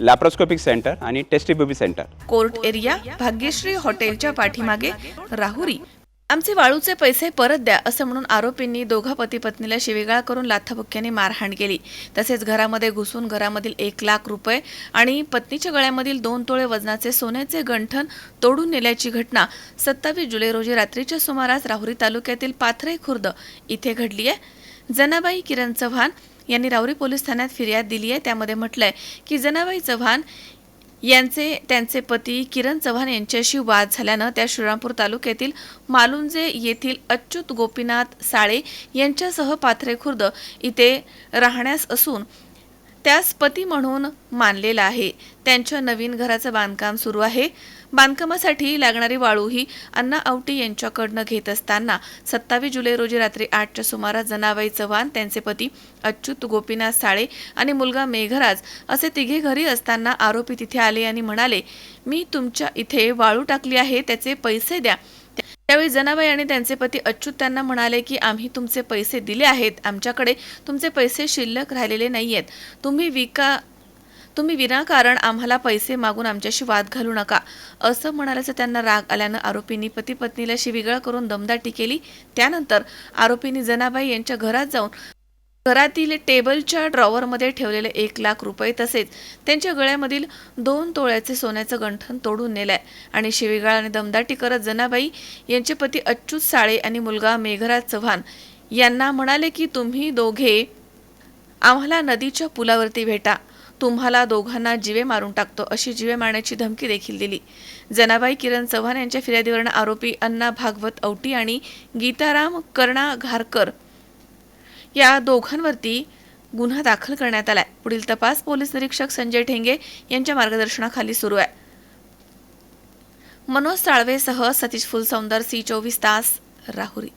Laparoscopic centre आणि test tube baby centre court area Bhagyashree हॉटेलच्या पाठीमागे राहुरी. आमचे वाळूचे पैसे परत द्या असं म्हणून आरोपींनी दोघा पती पत्नीला शिवीगाळ करून लाथाबुक्क्याने मारहाण केली. तसेच घरामध्ये घुसून घरामधील एक लाख रुपये आणि पत्नीच्या गळ्यामधील दोन तोळे वजनाचे सोन्याचे गंठन तोडून नेल्याची घटना सत्तावीस जुलै रोजी रात्रीच्या सुमारास राहुरी तालुक्यातील पाथरे खुर्द इथे घडली आहे जनाबाई किरण चव्हाण यांनी राऊरी पोलीस ठाण्यात फिर्याद दिली आहे. त्यामध्ये म्हटलंय की जनाबाई चव्हाण यांचे त्यांचे पती किरण चव्हाण यांच्याशी वाद झाल्यानं त्या श्रीरामपूर तालुक्यातील मालुंजे येथील अच्युत गोपीनाथ साळे यांच्यासह पाथरे खुर्द इथे राहण्यास असून त्यास पती म्हणून मानलेला आहे. त्यांच्या नवीन घराचं बांधकाम सुरू आहे. बांधकामासाठी लागणारी वाळू ही अण्णा आवटी यांच्याकडनं घेत असताना सत्तावीस जुलै रोजी रात्री आठच्या सुमारास जनाबाई चव्हाण त्यांचे पती अच्युत गोपीनाथ साळे आणि मुलगा मेघराज असे तिघे घरी असताना आरोपी तिथे आले आणि म्हणाले मी तुमच्या इथे वाळू टाकली आहे त्याचे पैसे द्या. त्यावेळी जनाबाई आणि त्यांचे पती अच्युत त्यांना म्हणाले की आम्ही तुमचे पैसे दिले आहेत. आमच्याकडे तुमचे पैसे शिल्लक राहिलेले नाही आहेत तुम्ही विका तुम्ही विनाकारण आम्हाला पैसे मागून आमच्याशी वाद घालू नका. असं म्हणाल्याचं त्यांना राग आल्यानं आरोपींनी पती पत्नीला शिविगाळ करून दमदाटी केली. त्यानंतर आरोपींनी जनाबाई यांच्या घरात जाऊन घरातील टेबलच्या ड्रॉवरमध्ये ठेवलेले एक लाख रुपये तसेच त्यांच्या गळ्यामधील दोन तोळ्याचे सोन्याचं गंठण तोडून नेलंय. आणि शिवीगाळ आणि दमदाटी करत जनाबाई यांचे पती अच्युत साळे आणि मुलगा मेघराज चव्हाण यांना म्हणाले की तुम्ही दोघे आम्हाला नदीच्या पुलावरती भेटा. तुम्हाला दोघांना जिवे मारून टाकतो अशी जिवे मारण्याची धमकी देखील दिली. जनाबाई किरण चव्हाण यांच्या फिर्यादीवरून आरोपी अण्णा भागवत औटी आणि गीताराम कर्णा घारकर या दोघांवरती गुन्हा दाखल करण्यात आलाय. पुढील तपास पोलीस निरीक्षक संजय ठेंगे यांच्या मार्गदर्शनाखाली सुरू आहे. मनोज साळवेसह सतीश फुलसौंदर सी चोवीस तास राहुरी.